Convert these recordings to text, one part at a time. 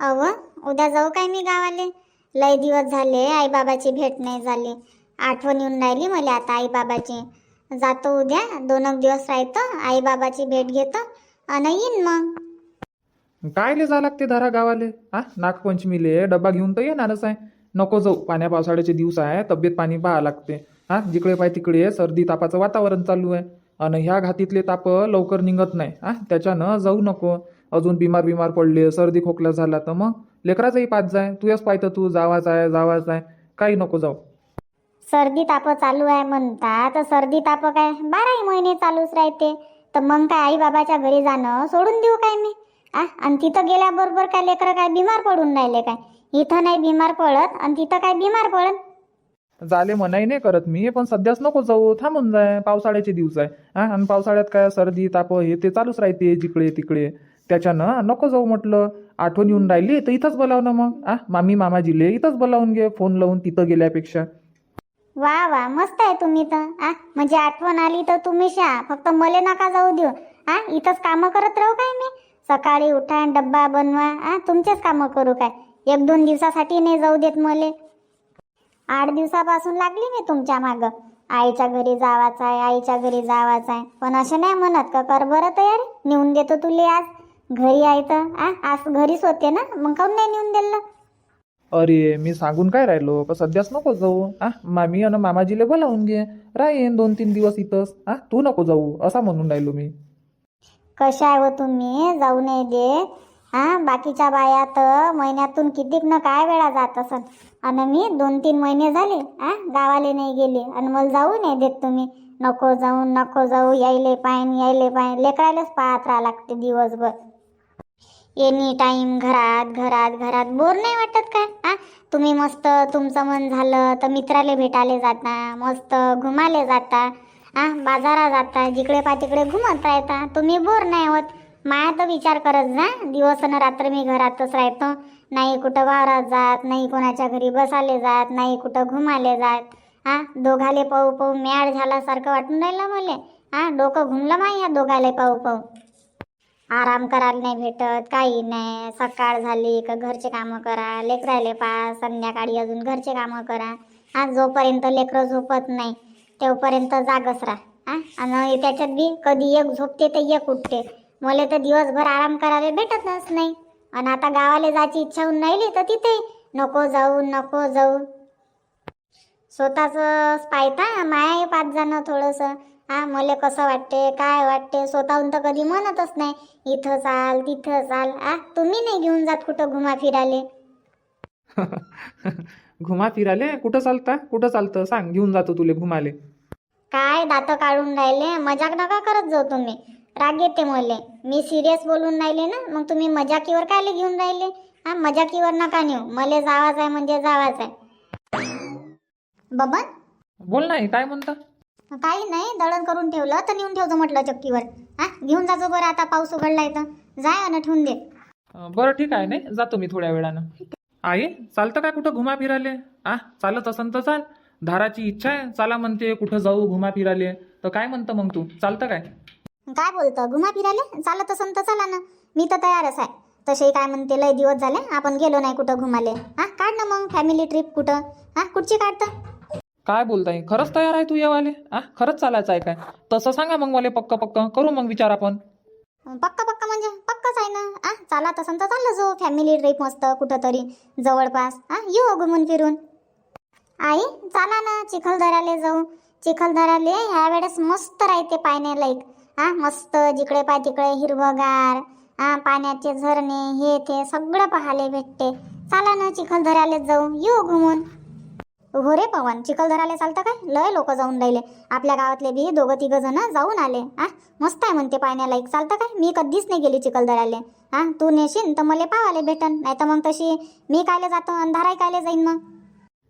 अव उद्या जाऊ काय मी गावाले? लय दिवस झाले आई बाबाची भेट नाही झाली. आठवण येऊन राहिली मला आता आई बाबाची जातो उद्या दोन एक दिवस राहतो आई बाबाची भेट घेतो आणि येईन मग. कायले जा लागते धारा गावाले? हा नागपंचमीले डब्बा घेऊन तर येणारच आहे नको जाऊ पाण्या पावसाळ्याचे दिवस आहे तब्येत पाणी पाहा लागते. हा जिकडे पाय तिकडे सर्दी तापाचं वातावरण चालू आहे. आणि ह्या घातीतले ताप लवकर निघत नाही. हा त्याच्यानं जाऊ नको. अजून बिमार बिमार पडले सर्दी खोकला झाला तर मग लेकराचाही पाच जाय तुझ्याच पाहतं तू जावाच आहे जावाच आहे. काही नको जाऊ. सर्दी ताप चालू आहे म्हणता तर सर्दी ताप काय? बाराही महिने चालूच राहते. तर मग काय आई बाबाच्या घरी जाणं? सोडून देऊ काय मी? आ आणि तिथं गेल्याबरोबर काय लेकरं काय बिमार पडून राहिले काय? इथं नाही बिमार पडत आणि तिथं काय बिमार पडत झाले मनाई नाही करत मी पण सध्याच नको जाऊ. थांबून जाय. पावसाळ्याचे दिवस आहे. हा आणि पावसाळ्यात काय सर्दी ताप हे ते चालूच राहते जिकडे तिकडे. त्याच्यानं नको जाऊ म्हटलं आठवण येऊन राहिली तर इथंच बोलाव ना मग. आ मामी मामाजीले इथंच बोलावून घे फोन लावून तिथं गेल्यापेक्षा. वा वा मस्त आहे तुम्ही तर. आ म्हणजे आठवण आली तर तुम्ही शा फक्त मले नका जाऊ देऊ. आ इथंच कामं करत राहू काय मी? सकाळी उठा डब्बा बनवा. आ तुमचेच कामं करू काय? एक दोन दिवसासाठी नाही जाऊ देत मले. आठ दिवसापासून लागली मी तुमच्या मागं. आईच्या घरी जावाचं आहे आईच्या घरी जावाचं आहे. पण असं नाही म्हणत का? कर बरं तयारी. नेऊन देतो तुले आज. घरी आहे तर आ आज घरीच होते ना? मग काऊन नाही नेऊन दिलं? अरे मी सांगून काय राहिलो? का सध्याच नको जाऊ? आ मामी आणि मामाजीले बोलावून घे. राहीन दोन तीन दिवस इथंच. आ तू नको जाऊ असा म्हणून राहिलो मी. कशा आहे व तुम्ही? जाऊ नाही देत. हा बाकीच्या बाया तर महिन्यातून कितीक न काय वेळा जात असत आणि मी दोन तीन महिने झाले. हा गावाले नाही गेले. आणि मला जाऊ नाही देत तुम्ही. नको जाऊ नको जाऊ. यायले पाहिन यायले पाहिन. लेकरायलाच पाहत राहा लागते दिवसभर. एनी टाईम घरात घरात घरात. बोर नाही वाटत काय हा तुम्ही मस्त तुमचं मन झालं तर मित्राले भेटायला जाता मस्त घुमाले जाता हा बाजारात जाता जिकडे पा तिकडे घुमत राहता. तुम्ही बोर नाही होत. माया तर विचार करत जा. दिवस आणि रात्र मी घरातच राहतो. नाही कुठं वावरात जात नाही कोणाच्या घरी बसाले जात नाही कुठं घुमाले जात. हा दोघाले पाहू पाहू म्याड झाल्यासारखं वाटून राहिलं मला. हा डोकं घुमलं माय या दोघाले पाहू पाहू. आराम करायला नाही भेटत काही नाही. सकाळ झाली का घरचे कामं करा लेकराले पा संध्याकाळी अजून घरचे कामं करा. हा जोपर्यंत लेकरं झोपत नाही तेवपर्यंत जागच राहा. हा आणि त्याच्यात बी कधी एक झोपते तर एक उठते. मला तर दिवसभर आराम करायला भेटतच नाही. आणि आता गावाला जायची इच्छा होऊन राहिली तर तिथे नको जाऊ नको जाऊ. स्वतःच पाहता माया पाच जाणं थोडंसं. हा मला कसं वाटते काय वाटते स्वतःहून तर कधी म्हणतच नाही. इथं चाल तिथं चाल आ तुम्ही नाही घेऊन जात कुठं घुमा फिराले? घुमा फिराले? कुठं चालता? कुठं चालतं? सांग घेऊन जातो तुले घुमाले. काय दात काढून राहिले? मजाक नका करत जाऊ तुम्ही. राग येते मले. मी सिरियस बोलून राहिले ना मग तुम्ही मजाकीवर काय घेऊन राहिले? हा मजाकीवर नका नेऊ. मले जावाच आहे म्हणजे जावाच आहे. बबन? बोल नाही काय म्हणता? काही नाही दळण करून ठेवलं तर नेऊन ठेवतो म्हटलं चक्कीवर. हा घेऊन जातो बरं आता पाऊस उघडलाय तर. जाय आणि ठेवून दे. अं, बरं ठीक आहे नाही? जातो मी थोड्या वेळानं. आई चालतं काय कुठं घुमा फिराले आ चालत असन तर चाल. धाराची इच्छा आहे चला म्हणते कुठं जाऊ घुमा फिराले तर काय म्हणतं मग तू? चालतं काय? काय बोलतं? घुमा फिराले चालत असन तर चला ना. मी तर तयारच आहे. तसे काय म्हणते लय दिवस झाले आपण गेलो नाही कुठं घुमाले. हा काढ ना मग फॅमिली ट्रिप कुठं. हा कुठची काढतं? काय बोलताय? खरंच तयार आहे तू येवाले? आ? खरंच चालायचं आहे काय? तसं सांगा मग मला पक्क पक्क. करू मग विचार आपण. पक्का पक्का म्हणजे पक्काच आहे ना? आ? चला तसं तर चाललं जाऊ. फॅमिली ट्रिप मस्त कुठंतरी जवळपास. हा येऊ घुमून फिरून. आई चला ना. चिखलदऱ्याला जाऊ. चिखलदऱ्याला ह्या वेळेस मस्त राहते पाहण्यालायक हा मस्त जिकडे पाय तिकडे हिरवगार. हा पाण्याचे झरणे हे ते सगळं पाहायला भेटते. चला ना चिखलदऱ्याला जाऊ. येऊ घुमून हो रे पवन चिखलदराले चालतं काय? लय लोक जाऊन राहिले. आपल्या गावातले बी दोघं तिघं जण जाऊन आले. आ? मस्त आहे म्हणते पाहण्यालायक चालतं काय? मी कधीच नाही गेली चिखलदराले हा तू नेशील तर मला पावाले भेटन. नाही तर मग तशी मी कायले जातो अंधाराय कायले जाईन मग?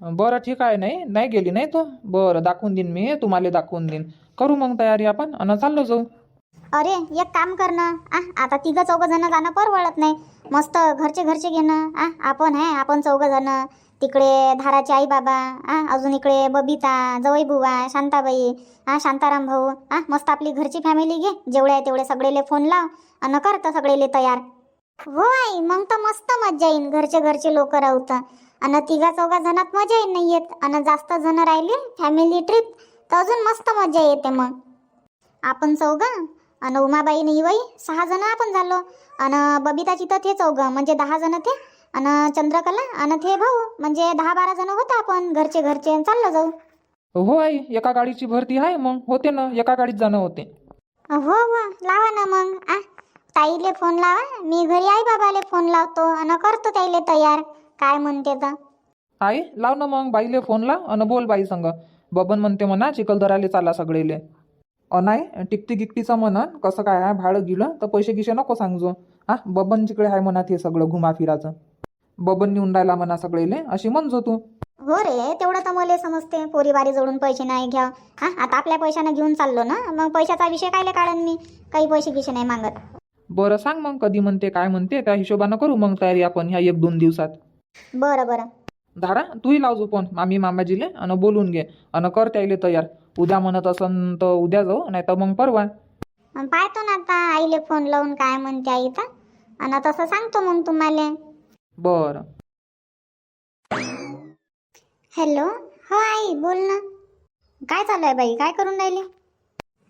बरं ठीक आहे. नाही नाही गेली नाही तू? बरं दाखवून देईन मी. तुम्हाला दाखवून देईन. करू मग तयारी आपण आणि चाललो जाऊ. अरे एक काम कर ना. आ आता तिघं चौघं जण जाणं परवडत नाही. मस्त घरचे घरचे घेणं. आ आपण आहे आपण चौघं जण. तिकडे धाराचे आई बाबा आ अजून इकडे बबिता जवई बुवा शांताबाई आ शांताराम भाऊ आ मस्त आपली घरची फॅमिली घे. जेवढे आहे तेवढे सगळेले फोन लाव आणि करतं सगळेले तयार. हो आई मग तर मस्त मजा येईन घरचे घरचे लोक राहता. आणि तिघा चौघा जणात मजा येईन नाही येत आणि जास्त जण राहिले फॅमिली ट्रिप तर अजून मस्त मजा येते मग. आपण चौघं आणि उमाबाई नाही बाई सहा जण आपण झालो. आणि बबिताची तर ते चौघं म्हणजे दहा जण ते आणि चंद्रकला आणि ते भाऊ म्हणजे दहा बारा जण होतो आपण घरचे घरचे आणि चाललो जाऊ. हो आई एका गाडीची भरती आहे मग होते ना एका गाडीत जाणं होते. हो हो लावा ना मग आ. ताईले फोन लावा मी घरी आई बाबाले फोन लावतो आणि करतो ताईले तयार काय म्हणते तर. आई लाव ना मग बाईले फोन लाव अन बोल बाई संग. बबन म्हणते म्हणा चिखलदराले चाला सगळेले. अ नाही टिकटी गिकटीचं म्हणन कसं काय आहे भाडं गिलं तर पैसे गिसे नको सांगजो. हा बबन जिकडे आहे म्हणा ते सगळं घुमा फिराचं बबन नेऊन राहिला म्हणा सगळेले. अशी म्हणजो तू हो रे तेवढं तर मला समजते. पोरीवारी जोडून पैसे नाही घ्या. हा आता आपल्या पैशानं घेऊन चाललो ना? मग पैशाचा विषय कायले काढन मी? काही पैसे गिसे नाही मागत. बरं सांग मग कधी म्हणते काय म्हणते त्या हिशोबानं करू मग तयारी आपण ह्या एक दोन दिवसात. बरं बरं. धारा तूही लावजो फोन मामी मामाजीले आणि बोलून घे. आणि कर त्याईले तयार. उद्या म्हणत असन तर उद्या जाऊ नाही तर मग परवा. अन पाहतो ना आता आईले फोन लावून काय म्हणते आई तर. आणि तसं सांगतो मग तुम्हाला. बरं. हॅलो, हो आई, बोल ना. काय चालू आहे बाई? काय करून राहिली?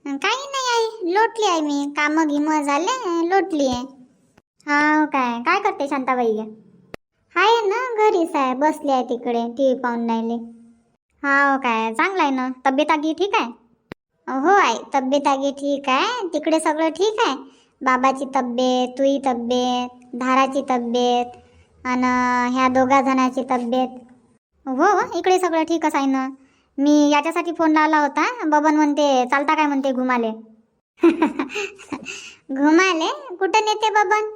काही नाही आई, लोटली आहे मी. कामं गिमं झाले, लोटली आहे. हा काय? काय करते शांताबाई? आहे ना घरीच आहे बसली आहे तिकडे टी व्ही पाहून राहिली. हा काय? चांगलं आहे ना? तब्येत आगी ठीक आहे? हो आई, तब्येत आगी ठीक आहे. तिकडे सगळं ठीक आहे? बाबाची तब्येत तुही तब्येत, धाराची तब्येत आणि ह्या दोघा जणाची तब्येत. हो हो इकडे सगळं ठीकच आहे ना मी याच्यासाठी फोन लावला होता. बबन म्हणते चालता काय म्हणते घुमाले? घुमाले? कुठं नेते बबन?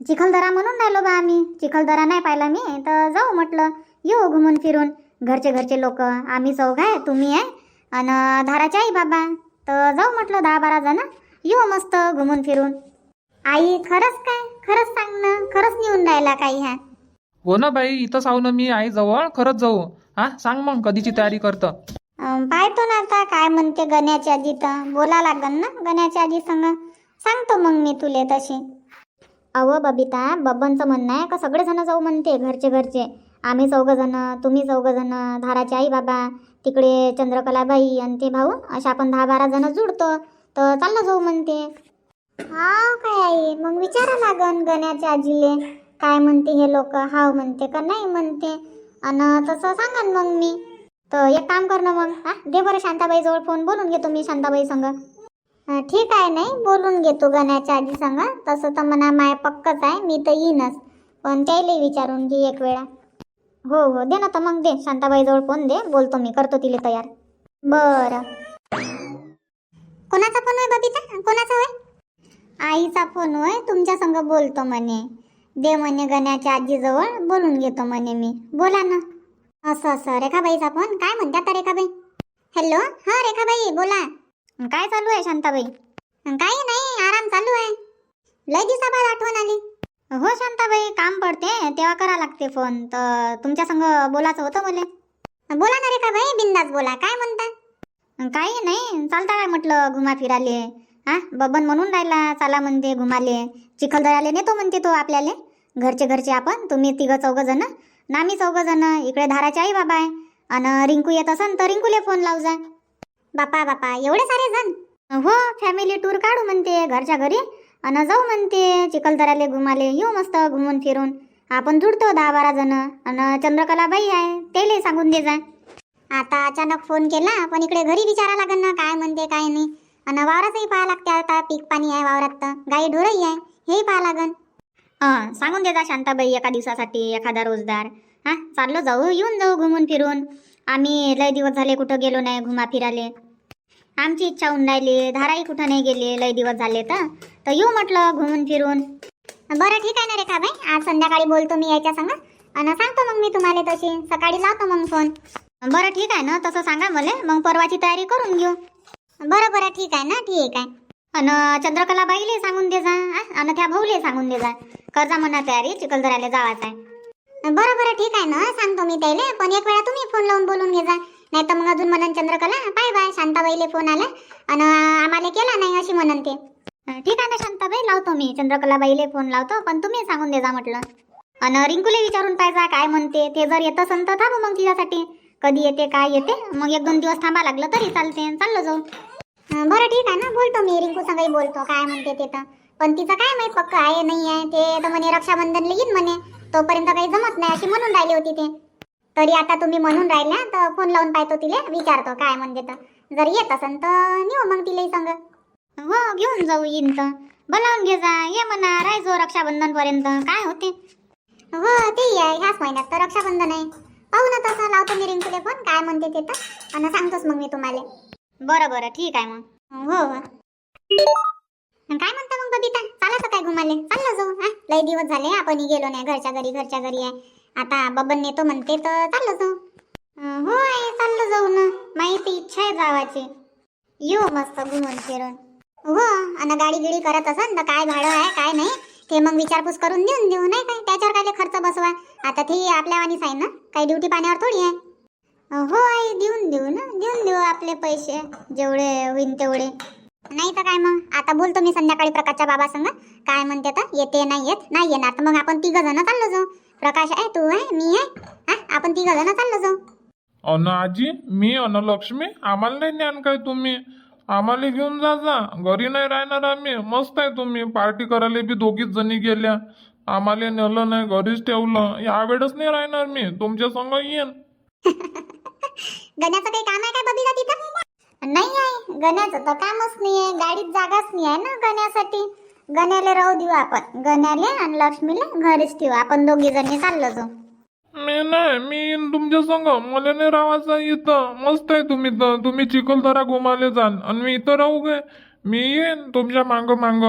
चिखलदरा म्हणून राहिलो बा आम्ही. चिखलदरा नाही पाहिला मी तर जाऊ म्हटलं. येऊ घुमून फिरून. घरचे घरचे लोक आम्ही चौघ आहे तुम्ही आहे. आणि धाराचे आई बाबा. तर जाऊ म्हटलं दहा बारा जण. येऊ मस्त घुमून फिरून. आई खरंच काय? खरंच सांग ना. खरंच नेऊन राहिला काही ह्या? हो ना बाई इथंच आहो ना मी आई जवळ खरंच जाऊ. हा सांग मग कधीची तयारी करतं. अं, पाहतो ना आता काय म्हणते गण्याची आजी तर. बोला लागन ना गण्याची आजी संग. सांगतो मग मी तुले तशी. अव बबिता बबनचं म्हणणं आहे का सगळेजण जाऊ म्हणते घरचे घरचे? आम्ही चौघ जण तुम्ही चौघ जण धाराचे आई बाबा तिकडे चंद्रकलाबाई आणि ते भाऊ अशा आपण दहा बारा जण जुडतो. तर चाललं जाऊ म्हणते. हा काय? आई मग विचारा लागन गण्याच्या आजीले. काय म्हणते हे लोक? हाव म्हणते का नाही म्हणते. आणि तसं सांगा मग मी. तर एक काम कर ना मग. हा? दे बरं शांताबाई जवळ फोन. बोलून घेतो मी शांताबाई संग. ठीक आहे नाही. बोलून घेतो गण्याच्या आजी संग. तसं तर म्हणा माय पक्कच आहे. मी तर येईनच. पण त्याला विचारून घे एक वेळा. हो हो. दे ना तर मग दे. शांताबाई जवळ फोन दे. बोलतो मी. करतो तिला तयार. बरं. कोणाचा फोन आहे बबिता कोणाचा होय? आईचा फोन होय तुमच्या संग बोलतो म्हणे. दे म्हणे गण्याच्या आजीजवळ बोलून घेतो म्हणे मी. बोला ना. असं असं. रेखाबाईचा फोन? काय म्हणतात आता रेखाबाई? हॅलो हा रेखाबाई बोला. काय चालू आहे शांताबाई? काही नाही आराम चालू आहे. लय दिवसाबाद आठवण आली. हो शांताबाई काम पडते तेव्हा करा लागते फोन. तर तुमच्या संग बोलायचं होतं मला. बोला ना रेखाबाई बिंदास बोला. काय म्हणता? काही नाही चालता काय म्हटलं घुमा फिराले हा? बबन म्हणून राहिला चला म्हणते घुमाले. चिखलदऱ्याले नेतो म्हणते तो आपल्याले. घरचे घरचे आपण तुम्ही तिघं चौघं जण नामी चौघं जण इकडे धाराचे आई बाबा आहे. आणि रिंकू येत असन तर रिंकूले फोन लावू जा. बापा बापा एवढे सारे जण? हो फॅमिली टूर काढू म्हणते घरच्या घरी. आणि जाऊ म्हणते चिखलदऱ्याले घुमाले. येऊ मस्त घुमून फिरून. आपण जुडतो दहा बारा जण. आणि चंद्रकला बाई आहे तेले सांगून दे जा. आता अचानक फोन केला पण इकडे घरी विचारा लागन ना काय म्हणते काय नाही. आणि वावराचंही पाहा लागते आता पीक पाणी आहे वावरात तर. गाई ढोरही आहे हेही पाहा लागन. हां सांगून देजा शांताबाई एका दिवसासाठी एखादा रोजदार. हां चाललो जाऊ येऊन जाऊ घुमून फिरून. आम्ही लय दिवस झाले कुठं गेलो नाही घुमा फिराले. आमची इच्छा होऊन राहिली धाराही कुठं नाही गेली लय दिवस झाले तर. तर येऊ म्हटलं घुमून फिरून. बरं ठीक आहे ना रेखा बाई आज संध्याकाळी बोलतो मी याच्या संग. आणि सांगतो मग मी तुम्हाला तशी सकाळी लावतो मग फोन. बरं ठीक आहे ना तसं सांगा मला मग परवाची तयारी करून घेऊ. बरं बरं ठीक आहे ना ठीक आहे. अन चंद्रकला बाईले सांगून दे जा अन आणि त्या भाऊले सांगून दे जा. कर्जा म्हणा तयारी चिखलदऱ्याला जावायचं आहे. बरं बरं ठीक आहे ना सांगतो मी त्याले. पण एक वेळा तुम्ही फोन लावून बोलून घे जा. नाही तर मग अजून म्हणन चंद्रकला बाय बाय शांताबाईले फोन आला. आणि आम्हाला केला नाही अशी म्हणन ते. ठीक आहे ना शांताबाई लावतो मी. चंद्रकलाबाईले फोन लावतो पण तुम्ही सांगून दे जा म्हटलं. अन रिंकूले विचारून पाहिजे काय म्हणते ते जर येत असेल तर थांबू मग तिच्यासाठी. कधी येते काय येते मग एक दोन दिवस थांबा लागलं तरी चालते. चाललो जाऊ. बरं ठीक आहे ना बोलतो मी रिंकू संगही बोलतो काय म्हणते ते तर. पण तिचं काय माहीत पक्क आहे नाही आहे ते तर म्हणे रक्षाबंधनला येईन म्हणे. तोपर्यंत काही जमत नाही अशी म्हणून राहिली होती ते. तरी आता तुम्ही म्हणून राहिल्या तर फोन लावून पाहतो तिले विचारतो काय म्हणते तर. जर येत असन तर नेऊ मग तिलाही सांग. हो घेऊन जाऊ येईन तर. बोलावून घे जा ये म्हणा राहायचो रक्षाबंधन पर्यंत काय होते? हो ते आहे ह्याच महिन्यात तर रक्षाबंधन आहे. पाहू ना तसं लावतो मी रिंकूले फोन काय म्हणते ते तर. आणि सांगतोच मग मी तुम्हाला. बरं बरं ठीक आहे मग. हो हो. काय म्हणता मग बबिता? चालायचं काय घुमाले? चाललं जाऊ हा? लय दिवस झाले आपण गेलो नाही घरच्या घरी घरच्या घरी आहे. आता बबन नेतो म्हणते तर चाललं जाऊ. अं, हो आहे चाललं जाऊ ना. माहिती इच्छा आहे जावाची येऊ मस्त घुमून फिरून. हो आणि गाडी गिडी करत असन तर काय भाडं आहे काय नाही ते मग विचारपूस करून देऊन देऊ नाही काय? त्याच्यावर काय खर्च बसवा? आता ते आपल्या वाणीच आहे ना? काही ड्युटी पाण्यावर थोडी आहे. देऊ ना. देऊन देऊ आपले पैसे जेवढे होईन तेवढे. नाही तर काय मग? आता बोलतो मी संध्याकाळी प्रकाशच्या बाबा संग काय म्हणते तर येते नाही येत नाही येणार. तर मग आपण तिघ जण चाललो जाऊ. प्रकाश आहे तू आहे मी आहे. हा? आपण तिघ जण चाललो जाऊ. अन आजी मी अन लक्ष्मी. आम्हाला नाही ज्ञान काय तुम्ही? आम्हाला घेऊन जा जा. घरी नाही राहणार आम्ही. मस्त आहे तुम्ही. पार्टी करायला बी दोघीच जणी गेल्या. आम्हाला नेलं नाही घरीच ठेवलं. यावेळेस नाही राहणार मी. तुमच्या संग येईन. गण्याचं काही काम आहे काय बबीला तिथं? नाही आहे. गण्याचं तर कामच नाही आहे गाडीत जागाच नाही आहे ना गण्यासाठी. गण्याला राहू देऊ आपण. गण्याला आणि लक्ष्मीला घरीच ठेवू. आपण दोघी जणी चाललो जाऊ. मी नाही. मी येईन तुमच्या संग. मला नाही राहायचं इथं. मस्त आहे तुम्ही तर. तुम्ही चिखलदरा घुमाले जाल. आणि मी इथं राहू गे. मी येईन तुमच्या मांग मांग.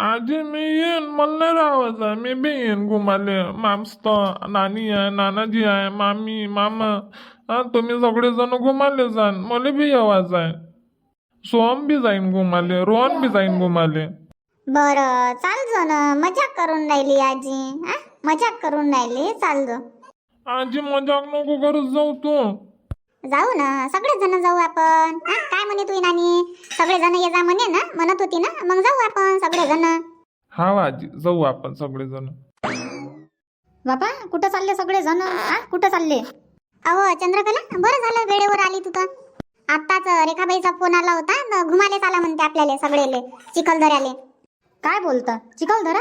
आजी मी येईन. मला नाही राहायचं. मी बी येईन घुमाले मामस्त नानी आहे नानाजी आहे मामी मामा. हा तुम्ही सगळेजण घुमाले जाल मला बी येवायचं आहे सोहम बी जाईन घुमाले रोहन बी जाईन घुमाले. बरं चाल जो ना मजाक करून राहिली आजी हा? मजाक करून राहिली चाल जो आजी मजाक नको करत जाऊ तू. जाऊ ना सगळेच जण जाऊ आपण. हा काय म्हणे तुझी नानी? सगळे जण ये जा म्हणे ना म्हणत होती ना मग जाऊ आपण सगळे जण. हा आजी जाऊ आपण सगळेजण बाबा कुठं चालले सगळे जण? हा कुठं चालले? अहो चंद्रकला बरं झालं वेळेवर आली तू तर. आत्ताच रेखाबाईचा फोन आला होता. न घुमाले चाला म्हणते आपल्याला सगळेले चिखलदऱ्याले. काय बोलतं? चिखलदरा?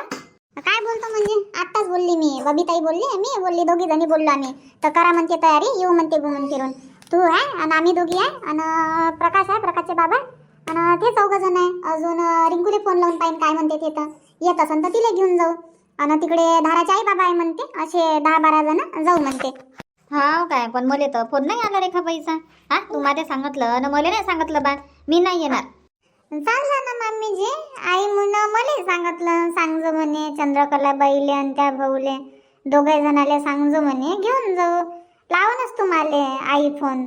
काय बोलतो म्हणजे? आत्ताच बोलली मी. बबिताई बोलली मी बोलली दोघी जणी बोललो आम्ही. तर करा म्हणते तयारी येऊ म्हणते घुमून फिरून. तू आहे आणि आम्ही दोघी आहे आणि प्रकाश आहे प्रकाशचे बाबा आणि ते चौघ जण आहे. अजून रिंकूले फोन लावून पाहिजे काय म्हणते ते तर. येत असन तर तिला घेऊन जाऊ. आणि तिकडे धाराचे आई बाबा आहे म्हणते असे दहा बारा जण जाऊ म्हणते. हाव काय? पण मला तर फोन नाही आला रेखा पैसा हा? तू माझ्या सांगितलं ना मला नाही सांगितलं बा मी नाही येणार. चाललं ना मम्मीजी आई मुनं मला सांगितलं. सांगजो म्हणे चंद्रकला बाईले आणि त्या भाऊले. दोघे जणाले सांगजो म्हणे. घेऊन जाऊ. लावूनच तुम्हाला आई फोन.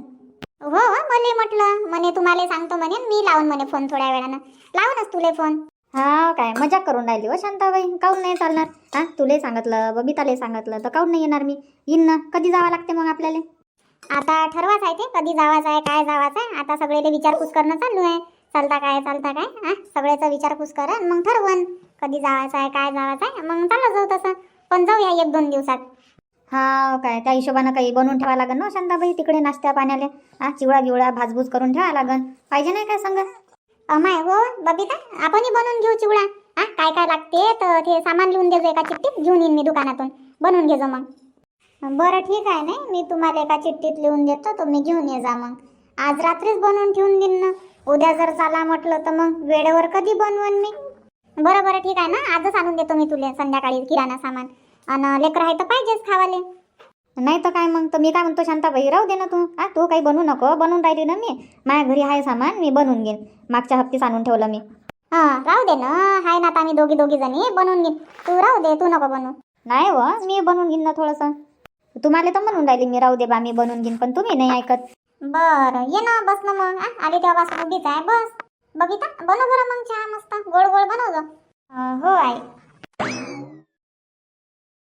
हो हो मला म्हटलं. म्हणे तुम्हाला सांगतो म्हणे. मी लावून म्हणे फोन थोड्या वेळानं. लावूनच तुले फोन. हा काय मजाक करून राहिली हो शांताबाई. काऊन नाही चालणार? हा तुले सांगितलं बबिताले सांगितलं तर काऊन नाही येणार मी? येईन ना कधी जावं लागते मग आपल्याला? आता ठरवाच आहे ते कधी जावाचं आहे काय जावाचं आहे. आता सगळेले विचारपूस करणं चालू आहे. चालता काय चालता काय? हा सगळ्याचा विचारपूस करा मग ठरवून. कधी जावाचं आहे काय जावाचं आहे मग चाललं जाऊ तसं. पण जाऊया एक दोन दिवसात. हा काय त्या हिशोबानं काही बनवून ठेवा लागन ना शांताबाई तिकडे नाश्त्या पाण्याले. हा चिवडा गिवडा भाजभूज करून ठेवा लागन. पाहिजे नाही काय सांगा? माय हो बबिता आपणही बनवून घेऊ चिवडा. हा काय काय लागते तर ते सामान लिहून देजो एका चिठ्ठीत घेऊन येईन मी दुकानातून. बनवून घेजो मग. बरं ठीक आहे नाही मी तुम्हाला एका चिठ्ठीत लिहून देतो तुम्ही घेऊन ये जा मग. आज रात्रीच बनवून ठेवून देईन ना. उद्या जर चाला म्हटलं तर मग वेळेवर कधी बनवून मी? बरं बरं ठीक आहे ना. आजच आणून देतो मी तुले संध्याकाळी किराणा सामान. आणि लेकर आहे तर पाहिजेच खावाले. नाही तर काय मग? तर मी काय म्हणतो शांताबाई राहू दे ना तू. हा तू काही बनवू नको बनवून राहिली ना मी. माझ्या घरी आहे सामान मी बनवून घेईन. मागच्या हप्तीच आणून ठेवलं मी. हा राहू दे ना. हाय ना आता आम्ही दोघी दोघी जणी बनवून घेईन. तू राहू दे तू नको बनवू नाही हो मी बनवून घेईन ना थोडंसं. तुम्हाला तर म्हणून राहिली मी राहू दे बा मी बनवून घेईन पण तुम्ही नाही ऐकत. बरं ये ना बस ना मग. आ, आली तेव्हा उभीच आहे बस. बघिता बनव बरं मग चहा मस्त. गोड गोड बनव. अं, हो आई.